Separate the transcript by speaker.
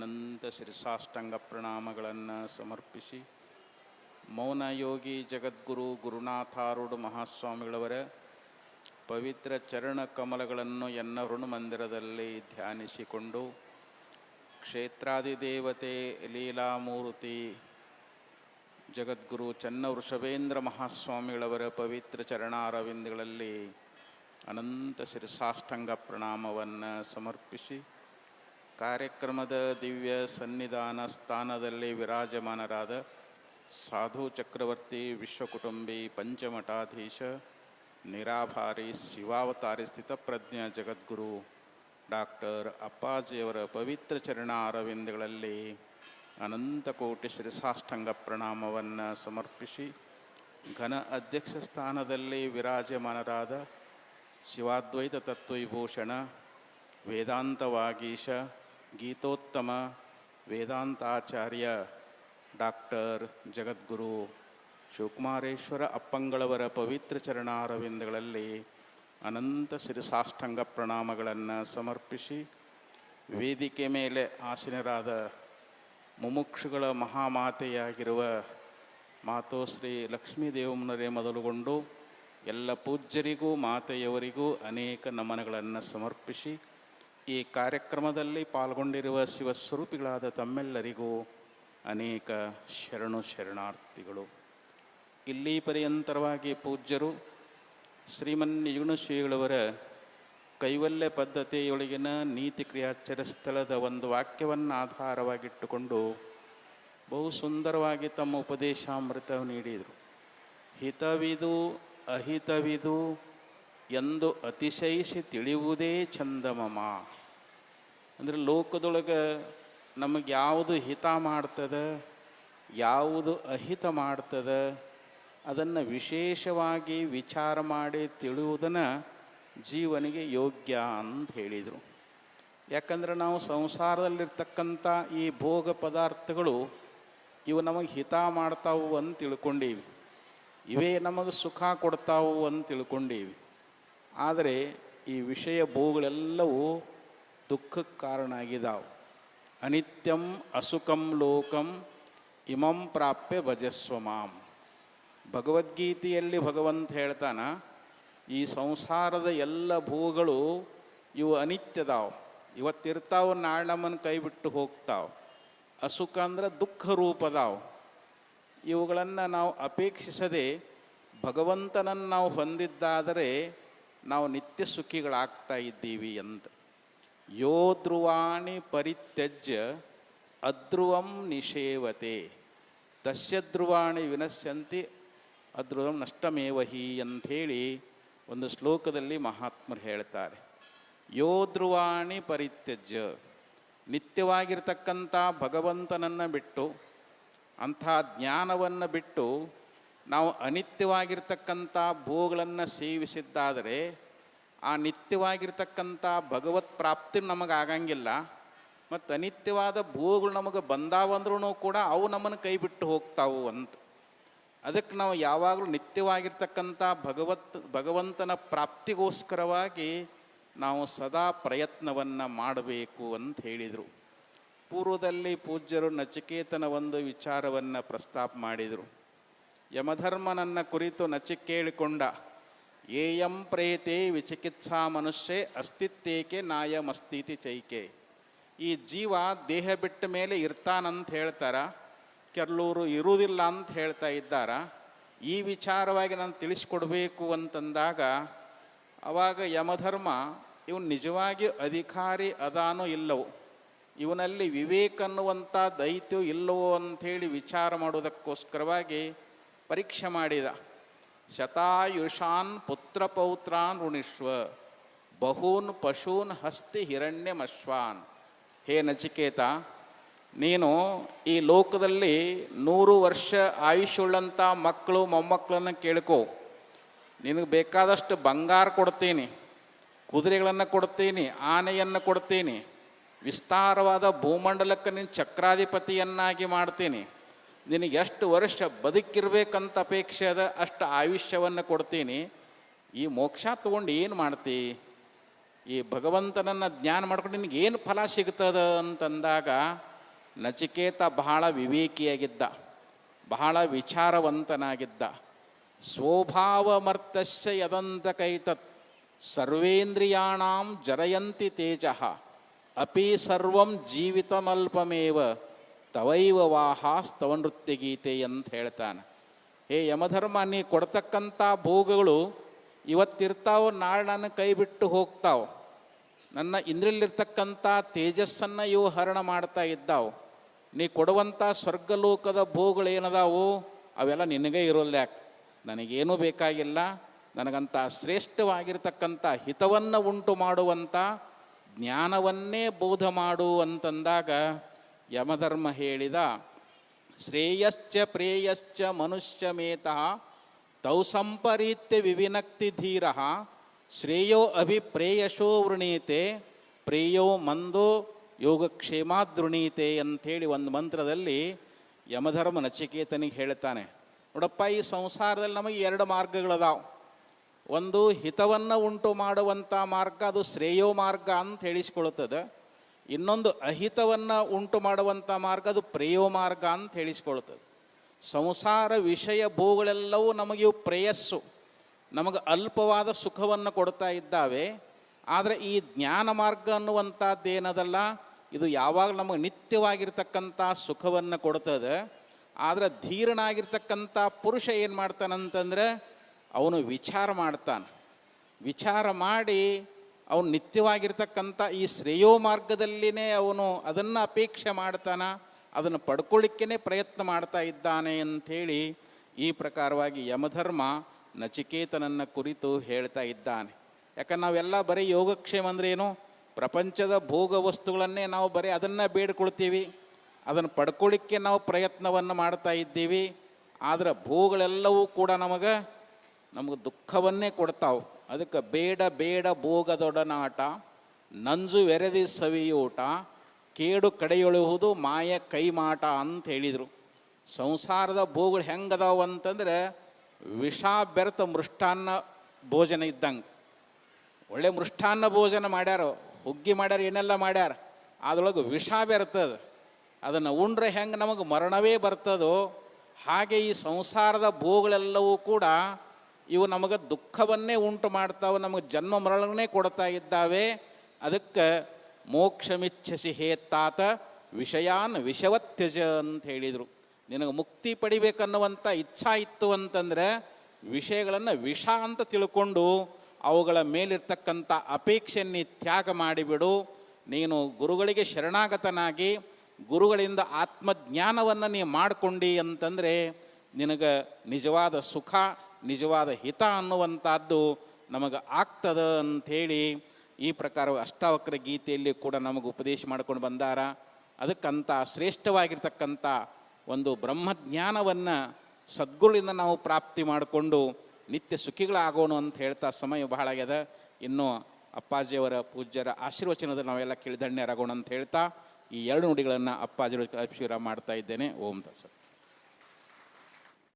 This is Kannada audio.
Speaker 1: ಅನಂತ ಶಿರಸಾಷ್ಟಾಂಗ ಪ್ರಣಾಮಗಳನ್ನು ಸಮರ್ಪಿಸಿ ಮೌನ ಯೋಗಿ ಜಗದ್ಗುರು ಗುರುನಾಥಾರೂಢ ಮಹಾಸ್ವಾಮಿಗಳವರ, ಪವಿತ್ರ ಚರಣ ಕಮಲಗಳನ್ನು ಎನ್ನ ಮಂದಿರದಲ್ಲಿ ಧ್ಯಾನಿಸಿಕೊಂಡು ಕ್ಷೇತ್ರಾದಿದೇವತೆ ಲೀಲಾಮೂರ್ತಿ ಜಗದ್ಗುರು ಚನ್ನ ವೃಷಭೇಂದ್ರ ಮಹಾಸ್ವಾಮಿಗಳವರ ಪವಿತ್ರ ಚರಣಾರವಿಂದಗಳಲ್ಲಿ ಅನಂತ ಶಿರಸಾಷ್ಟಾಂಗ ಪ್ರಣಾಮವನ್ನು ಸಮರ್ಪಿಸಿ ಕಾರ್ಯಕ್ರಮದ ದಿವ್ಯ ಸನ್ನಿಧಾನ ಸ್ಥಾನದಲ್ಲಿ ವಿರಾಜಮಾನರಾದ ಸಾಧು ಚಕ್ರವರ್ತಿ ವಿಶ್ವಕುಟುಂಬಿ ಪಂಚಮಠಾಧೀಶ, ನಿರಾಭಾರಿ ಶಿವಾವತಾರಿ ಸ್ಥಿತಪ್ರಜ್ಞ ಜಗದ್ಗುರು ಡಾಕ್ಟರ್ ಅಪ್ಪಾಜಿಯವರ ಪವಿತ್ರ ಚರಣ ಅರವಿಂದಗಳಲ್ಲಿ ಕೋಟಿ ಶಿರಸಾಷ್ಟಾಂಗ ಪ್ರಣಾಮವನ್ನು ಸಮರ್ಪಿಸಿ ಘನ ಅಧ್ಯಕ್ಷ ಸ್ಥಾನದಲ್ಲಿ ವಿರಾಜಮಾನರಾದ ಶಿವಾದ್ವೈತ ತತ್ವವಿಭೂಷಣ ವೇದಾಂತ ವಾಗೀಶ ಗೀತೋತ್ತಮ ವೇದಾಂತಾಚಾರ್ಯ ಡಾಕ್ಟರ್ ಜಗದ್ಗುರು ಶಿವಕುಮಾರೇಶ್ವರ ಅಪ್ಪಂಗಳವರ ಪವಿತ್ರ ಚರಣಾರವಿಂದಗಳಲ್ಲಿ ಅನಂತ ಶಿರಸಾಷ್ಟಾಂಗ ಪ್ರಣಾಮಗಳನ್ನು ಸಮರ್ಪಿಸಿ ವೇದಿಕೆ ಮೇಲೆ ಆಸೀನರಾದ ಮುಮುಕ್ಷುಗಳ ಮಹಾಮಾತೆಯಾಗಿರುವ ಮಾತೋಶ್ರೀ ಲಕ್ಷ್ಮೀದೇವಮ್ಮನರೇ ಮೊದಲುಗೊಂಡು ಎಲ್ಲ ಪೂಜ್ಯರಿಗೂ, ಮಾತೆಯವರಿಗೂ ಅನೇಕ ನಮನಗಳನ್ನು ಸಮರ್ಪಿಸಿ ಈ ಕಾರ್ಯಕ್ರಮದಲ್ಲಿ ಪಾಲ್ಗೊಂಡಿರುವ ಶಿವಸ್ವರೂಪಿಗಳಾದ ತಮ್ಮೆಲ್ಲರಿಗೂ ಅನೇಕ ಶರಣು ಶರಣಾರ್ಥಿಗಳು. ಇಲ್ಲಿ ಪರ್ಯಂತರವಾಗಿ ಪೂಜ್ಯರು ಶ್ರೀಮನ್ ಶ್ರೀಗಳವರ ಕೈವಲ್ಯ ಪದ್ಧತಿಯೊಳಗಿನ ನೀತಿ ಕ್ರಿಯಾಚರ ಸ್ಥಳದ ಒಂದು ವಾಕ್ಯವನ್ನು ಆಧಾರವಾಗಿಟ್ಟುಕೊಂಡು ಬಹು ಸುಂದರವಾಗಿ ತಮ್ಮ ಉಪದೇಶಾಮೃತ ನೀಡಿದರು. ಹಿತವಿದು ಅಹಿತವಿದು ಎಂದು ಅತಿಶಯಿಸಿ ತಿಳಿಯುವುದೇ ಚಂದಮಮ ಅಂದರೆ ಲೋಕದೊಳಗೆ ನಮಗೆ ಯಾವುದು ಹಿತ ಮಾಡ್ತದೆ, ಯಾವುದು ಅಹಿತ ಮಾಡ್ತದೆ, ಅದನ್ನು ವಿಶೇಷವಾಗಿ ವಿಚಾರ ಮಾಡಿ ತಿಳಿಯುವುದನ್ನು ಜೀವನಿಗೆ ಯೋಗ್ಯ ಅಂತ ಹೇಳಿದರು. ಯಾಕಂದರೆ ನಾವು ಸಂಸಾರದಲ್ಲಿರ್ತಕ್ಕಂಥ ಈ ಭೋಗ ಪದಾರ್ಥಗಳು ಇವು ನಮಗೆ ಹಿತ ಮಾಡ್ತಾವು ಅಂತ ತಿಳ್ಕೊಂಡೀವಿ. ಇವೇ ನಮಗೆ ಸುಖ ಕೊಡ್ತಾವು ಅಂತ ತಿಳ್ಕೊಂಡೀವಿ. ಆದರೆ ಈ ವಿಷಯ ಭೂಗಳೆಲ್ಲವೂ ದುಃಖಕ್ಕೆ ಕಾರಣ ಆಗಿದ್ದಾವೆ ಅನಿತ್ಯಂ ಅಸುಖಂ ಲೋಕಂ ಇಮಂ ಪ್ರಾಪ್ಯ ಭಜಸ್ವ ಮಾಂ. ಭಗವದ್ಗೀತೆಯಲ್ಲಿ ಭಗವಂತ ಹೇಳ್ತಾನ, ಈ ಸಂಸಾರದ ಎಲ್ಲ ಭೂಗಳು ಇವು ಅನಿತ್ಯದಾವ್. ಇವತ್ತಿರ್ತಾವ ನಾಳೆ ಕೈ ಬಿಟ್ಟು ಹೋಗ್ತಾವ. ಅಸುಖ ಅಂದ್ರೆ ದುಃಖ ರೂಪದಾವ್. ಇವುಗಳನ್ನು ನಾವು ಅಪೇಕ್ಷಿಸದೆ ಭಗವಂತನನ್ನು ನಾವು ಹೊಂದಿದ್ದಾದರೆ ನಾವು ನಿತ್ಯ ಸುಖಿಗಳಾಗ್ತಾ ಇದ್ದೀವಿ ಅಂತ. ಯೋ ಧ್ರುವಾಣಿ ಪರಿತ್ಯಜ್ಯ ಅಧ್ರುವಂ ನಿಷೇವತೆ. ತಸ್ಯ ಧ್ರುವಾಣಿ ವಿನಶ್ಯಂತಿ ಅಧ್ರುವಂ ನಷ್ಟಮೇವಹಿ ಅಂಥೇಳಿ ಒಂದು ಶ್ಲೋಕದಲ್ಲಿ ಮಹಾತ್ಮರು ಹೇಳ್ತಾರೆ. ಯೋ ಧ್ರುವಾಣಿ ಪರಿತ್ಯಜ್ಯ ನಿತ್ಯವಾಗಿರ್ತಕ್ಕಂಥ ಭಗವಂತನನ್ನು ಬಿಟ್ಟು ಅಂಥ ಜ್ಞಾನವನ್ನು ಬಿಟ್ಟು ನಾವು ಅನಿತ್ಯವಾಗಿರ್ತಕ್ಕಂಥ ಭೂಗಳನ್ನು ಸೇವಿಸಿದ್ದಾದರೆ ಆ ನಿತ್ಯವಾಗಿರ್ತಕ್ಕಂಥ ಭಗವತ್ ಪ್ರಾಪ್ತಿ ನಮಗೆ ಆಗಂಗಿಲ್ಲ. ಮತ್ತು ಅನಿತ್ಯವಾದ ಭೂಗಳು ನಮಗೆ ಬಂದಾವಂದ್ರೂ ಕೂಡ ಅವು ನಮ್ಮನ್ನು ಕೈ ಬಿಟ್ಟು ಹೋಗ್ತಾವು ಅಂತ. ಅದಕ್ಕೆ ನಾವು ಯಾವಾಗಲೂ ನಿತ್ಯವಾಗಿರ್ತಕ್ಕಂಥ ಭಗವತ್, ಭಗವಂತನ ಪ್ರಾಪ್ತಿಗೋಸ್ಕರವಾಗಿ ನಾವು ಸದಾ ಪ್ರಯತ್ನವನ್ನು ಮಾಡಬೇಕು ಅಂತ ಹೇಳಿದರು. ಪೂರ್ವದಲ್ಲಿ ಪೂಜ್ಯರು ನಚಿಕೇತನ ಒಂದು ವಿಚಾರವನ್ನು ಪ್ರಸ್ತಾಪ ಮಾಡಿದರು. ಯಮಧರ್ಮನನ್ನ ಕುರಿತು ನಚಿ ಕೇಳಿಕೊಂಡ, ಏಯಂ ಪ್ರೇತೆ ವಿಚಿಕಿತ್ಸಾ ಮನುಷ್ಯೆ ಅಸ್ತಿತ್ವೇಕೆ ನಾಯಮಸ್ತಿತಿ ಚೈಕೆ. ಈ ಜೀವ ದೇಹ ಬಿಟ್ಟ ಮೇಲೆ ಇರ್ತಾನಂತ ಹೇಳ್ತಾರ ಕೆಲವರು ಇರುವುದಿಲ್ಲ ಅಂತ ಹೇಳ್ತಾ ಇದ್ದಾರ. ಈ ವಿಚಾರವಾಗಿ ನಾನು ತಿಳಿಸ್ಕೊಡ್ಬೇಕು ಅಂತಂದಾಗ, ಅವಾಗ ಯಮಧರ್ಮ, ಇವನು ನಿಜವಾಗಿ ಅಧಿಕಾರಿ ಅದಾನೋ ಇಲ್ಲವೋ, ಇವನಲ್ಲಿ ವಿವೇಕ ಅನ್ನುವಂಥ ದೈತ್ಯ ಇಲ್ಲವೋ ಅಂಥೇಳಿ ವಿಚಾರ ಮಾಡೋದಕ್ಕೋಸ್ಕರವಾಗಿ ಪರೀಕ್ಷೆ ಮಾಡಿದ. ಶತಾಯುಷಾನ್ ಪುತ್ರ ಪೌತ್ರಾನ್ ಋಣಿಶ್ವ ಬಹೂನ್ ಪಶೂನ್ ಹಸ್ತಿ ಹಿರಣ್ಯಮಶ್ವಾನ್. ಹೇ ನಚಿಕೇತ, ನೀನು ಈ ಲೋಕದಲ್ಲಿ ನೂರು ವರ್ಷ ಆಯುಷ್ಯುಳ್ಳಂಥ ಮಕ್ಕಳು ಮೊಮ್ಮಕ್ಕಳನ್ನು ಕೇಳ್ಕೋ. ನಿನಗೆ ಬೇಕಾದಷ್ಟು ಬಂಗಾರ ಕೊಡ್ತೀನಿ, ಕುದುರೆಗಳನ್ನು ಕೊಡ್ತೀನಿ, ಆನೆಯನ್ನು ಕೊಡ್ತೀನಿ, ವಿಸ್ತಾರವಾದ ಭೂಮಂಡಲಕ್ಕೆ ನಿನ್ನ ಚಕ್ರಾಧಿಪತಿಯನ್ನಾಗಿ ಮಾಡ್ತೀನಿ. ನಿನಗೆ ಎಷ್ಟು ವರ್ಷ ಬದುಕಿರ್ಬೇಕಂತ ಅಪೇಕ್ಷೆ ಅದ, ಅಷ್ಟು ಆಯುಷ್ಯವನ್ನು ಕೊಡ್ತೀನಿ. ಈ ಮೋಕ್ಷ ತಗೊಂಡು ಏನು ಮಾಡ್ತಿ? ಈ ಭಗವಂತನನ್ನು ಜ್ಞಾನ ಮಾಡ್ಕೊಂಡು ನಿನಗೇನು ಫಲ ಸಿಗ್ತದ ಅಂತಂದಾಗ, ನಚಿಕೇತ ಬಹಳ ವಿವೇಕಿಯಾಗಿದ್ದ, ಬಹಳ ವಿಚಾರವಂತನಾಗಿದ್ದ. ಸ್ವಭಾವಮರ್ತಸ್ಯ ಯದಂತ ಕೈತತ್, ಸರ್ವೇಂದ್ರಿಯಾಣಾಂ ಜರಯಂತಿ ತೇಜ, ಅಪಿ ಸರ್ವಂ ಜೀವಿತಮಲ್ಪಮೇವ. ತವೈವ ವಾಹಾಸ್ತವ ನೃತ್ಯ ಗೀತೆ ಅಂತ ಹೇಳ್ತಾನೆ ಹೇ ಯಮಧರ್ಮ, ನೀ ಕೊಡ್ತಕ್ಕಂಥ ಭೋಗಗಳು ಇವತ್ತಿರ್ತಾವ, ನಾಳೆ ನನ್ನ ಕೈ ಬಿಟ್ಟು ಹೋಗ್ತಾವ. ನನ್ನ ಇಂದ್ರಲ್ಲಿರ್ತಕ್ಕಂಥ ತೇಜಸ್ಸನ್ನು ಇವು ಹರಣ ಮಾಡ್ತಾ ಇದ್ದಾವು. ನೀ ಕೊಡುವಂಥ ಸ್ವರ್ಗಲೋಕದ ಭೋಗಗಳೇನದಾವು, ಅವೆಲ್ಲ ನಿನಗೇ ಇರೋಲ್ಲ ಯಾಕೆ? ನನಗೇನೂ ಬೇಕಾಗಿಲ್ಲ. ನನಗಂಥ ಶ್ರೇಷ್ಠವಾಗಿರ್ತಕ್ಕಂಥ ಹಿತವನ್ನು ಉಂಟು ಮಾಡುವಂಥ ಜ್ಞಾನವನ್ನೇ ಬೋಧ ಮಾಡು ಅಂತಂದಾಗ ಯಮಧರ್ಮ ಹೇಳಿದ, ಶ್ರೇಯಶ್ಚ ಪ್ರೇಯಶ್ಚ ಮನುಷ್ಯಮೇತಃ ತೌ ಸಂಪರೀತ್ಯ ವಿವಿನಕ್ತಿ ಧೀರ, ಶ್ರೇಯೋ ಅಭಿಪ್ರೇಯಶೋ ವೃಣೀತೆ, ಪ್ರೇಯೋ ಮಂದೋ ಯೋಗಕ್ಷೇಮಾದೃಣೀತೆ ಅಂಥೇಳಿ ಒಂದು ಮಂತ್ರದಲ್ಲಿ ಯಮಧರ್ಮ ನಚಿಕೇತನಿಗೆ ಹೇಳ್ತಾನೆ. ನೋಡಪ್ಪ, ಈ ಸಂಸಾರದಲ್ಲಿ ನಮಗೆ ಎರಡು ಮಾರ್ಗಗಳದಾವು. ಒಂದು ಹಿತವನ್ನು ಉಂಟು ಮಾಡುವಂಥ ಮಾರ್ಗ, ಅದು ಶ್ರೇಯೋ ಮಾರ್ಗ ಅಂತ ಹೇಳಿಸ್ಕೊಳ್ತದೆ ಇನ್ನೊಂದು ಅಹಿತವನ್ನು ಉಂಟು ಮಾಡುವಂಥ ಮಾರ್ಗ ಅದು ಪ್ರೇಯೋ ಮಾರ್ಗ ಅಂತ ಹೇಳಿಸ್ಕೊಳ್ತದೆ ಸಂಸಾರ ವಿಷಯ ಭೂಗಳೆಲ್ಲವೂ ನಮಗೆ ಇವು ಪ್ರೇಯಸ್ಸು. ನಮಗೆ ಅಲ್ಪವಾದ ಸುಖವನ್ನು ಕೊಡ್ತಾ ಇದ್ದಾವೆ. ಆದರೆ ಈ ಜ್ಞಾನ ಮಾರ್ಗ ಅನ್ನುವಂಥದ್ದು ಏನದಲ್ಲ ಇದು ಯಾವಾಗ ನಮಗೆ ನಿತ್ಯವಾಗಿರ್ತಕ್ಕಂಥ ಸುಖವನ್ನು ಕೊಡ್ತದೆ. ಆದರೆ ಧೀರನಾಗಿರ್ತಕ್ಕಂಥ ಪುರುಷ ಏನು ಮಾಡ್ತಾನಂತಂದರೆ, ಅವನು ವಿಚಾರ ಮಾಡ್ತಾನೆ. ವಿಚಾರ ಮಾಡಿ ಅವನು ನಿತ್ಯವಾಗಿರ್ತಕ್ಕಂಥ ಈ ಶ್ರೇಯೋ ಮಾರ್ಗದಲ್ಲಿನೇ ಅವನು ಅದನ್ನು ಅಪೇಕ್ಷೆ ಮಾಡ್ತಾನ, ಅದನ್ನು ಪಡ್ಕೊಳ್ಳಿಕ್ಕೇ ಪ್ರಯತ್ನ ಮಾಡ್ತಾ ಇದ್ದಾನೆ ಅಂಥೇಳಿ ಈ ಪ್ರಕಾರವಾಗಿ ಯಮಧರ್ಮ ನಚಿಕೇತನನ್ನ ಕುರಿತು ಹೇಳ್ತಾ ಇದ್ದಾನೆ. ಯಾಕಂದ್ರೆ ನಾವೆಲ್ಲ ಬರೀ ಯೋಗಕ್ಷೇಮ ಏನು? ಪ್ರಪಂಚದ ಭೋಗ ವಸ್ತುಗಳನ್ನೇ ನಾವು ಬರೀ ಅದನ್ನು ಬೇಡ್ಕೊಳ್ತೀವಿ, ಅದನ್ನು ಪಡ್ಕೊಳ್ಳಿಕ್ಕೆ ನಾವು ಪ್ರಯತ್ನವನ್ನು ಮಾಡ್ತಾ ಇದ್ದೀವಿ, ಆದರೆ ಭೂಗಳೆಲ್ಲವೂ ಕೂಡ ನಮಗೆ ನಮಗೆ ದುಃಖವನ್ನೇ ಕೊಡ್ತಾವೆ. ಅದಕ್ಕೆ ಬೇಡ ಬೇಡ ಭೋಗದೊಡನಾಟ, ನಂಜು ವೆರೆದಿ ಸವಿಯೂಟ, ಕೇಡು ಕಡೆಯೊಳುವುದು ಮಾಯ ಕೈಮಾಟ ಅಂತ ಹೇಳಿದರು. ಸಂಸಾರದ ಭೋಗಗಳು ಹೆಂಗದಾವು ಅಂತಂದ್ರೆ ವಿಷ ಬೆರೆತ ಮೃಷ್ಟಾನ್ನ ಭೋಜನ ಇದ್ದಂಗೆ. ಒಳ್ಳೆ ಮೃಷ್ಟಾನ್ನ ಭೋಜನ ಮಾಡ್ಯಾರ, ಹುಗ್ಗಿ ಮಾಡ್ಯಾರ, ಏನೆಲ್ಲ ಮಾಡ್ಯಾರ, ಅದರೊಳಗೆ ವಿಷ ಬೆರ್ತದ. ಅದನ್ನು ಉಂಡ್ರೆ ಹೆಂಗೆ ನಮಗೆ ಮರಣವೇ ಬರ್ತದೋ, ಹಾಗೆ ಈ ಸಂಸಾರದ ಭೋಗಳೆಲ್ಲವೂ ಕೂಡ ಇವು ನಮಗೆ ದುಃಖವನ್ನೇ ಉಂಟು ಮಾಡ್ತಾವೆ, ನಮಗೆ ಜನ್ಮ ಮರಳನ್ನೇ ಕೊಡ್ತಾ ಇದ್ದಾವೆ. ಅದಕ್ಕೆ ಮೋಕ್ಷಮಿಚ್ಛಸಿ ಹೇತ್ತಾತ ವಿಷಯಾನ್ ವಿಷವತ್ಯಜ ಅಂತ ಹೇಳಿದರು. ನಿನಗೆ ಮುಕ್ತಿ ಪಡಿಬೇಕನ್ನುವಂಥ ಇಚ್ಛಾ ಇತ್ತು ಅಂತಂದರೆ ವಿಷಯಗಳನ್ನು ವಿಷ ಅಂತ ತಿಳ್ಕೊಂಡು ಅವುಗಳ ಮೇಲಿರ್ತಕ್ಕಂಥ ಅಪೇಕ್ಷೆಯನ್ನು ತ್ಯಾಗ ಮಾಡಿಬಿಡು. ನೀನು ಗುರುಗಳಿಗೆ ಶರಣಾಗತನಾಗಿ ಗುರುಗಳಿಂದ ಆತ್ಮಜ್ಞಾನವನ್ನು ನೀ ಮಾಡ್ಕೊಂಡಿ ಅಂತಂದರೆ ನಿನಗೆ ನಿಜವಾದ ಸುಖ ನಿಜವಾದ ಹಿತ ಅನ್ನುವಂಥದ್ದು ನಮಗೆ ಆಗ್ತದ ಅಂಥೇಳಿ ಈ ಪ್ರಕಾರ ಅಷ್ಟಾವಕ್ರ ಗೀತೆಯಲ್ಲಿ ಕೂಡ ನಮಗೆ ಉಪದೇಶ ಮಾಡ್ಕೊಂಡು ಬಂದಾರ. ಅದಕ್ಕಂತ ಶ್ರೇಷ್ಠವಾಗಿರ್ತಕ್ಕಂಥ ಒಂದು ಬ್ರಹ್ಮಜ್ಞಾನವನ್ನು ಸದ್ಗುರುಳಿಂದ ನಾವು ಪ್ರಾಪ್ತಿ ಮಾಡಿಕೊಂಡು ನಿತ್ಯ ಸುಖಿಗಳಾಗೋಣ ಅಂತ ಹೇಳ್ತಾ ಸಮಯ ಬಹಳ ಆಗ್ಯದ. ಇನ್ನು ಅಪ್ಪಾಜಿಯವರ ಪೂಜ್ಯರ ಆಶೀರ್ವಚನದ ನಾವೆಲ್ಲ ಕೇಳಿದಣ್ಣರಾಗೋಣ ಅಂತ ಹೇಳ್ತಾ ಈ ಎರಡು ನುಡಿಗಳನ್ನು ಅಪ್ಪಾಜಿಯವರ ಅಭಿಷೇಕ ಮಾಡ್ತಾ ಇದ್ದೇನೆ. ಓಂ ತತ್ಸತ್.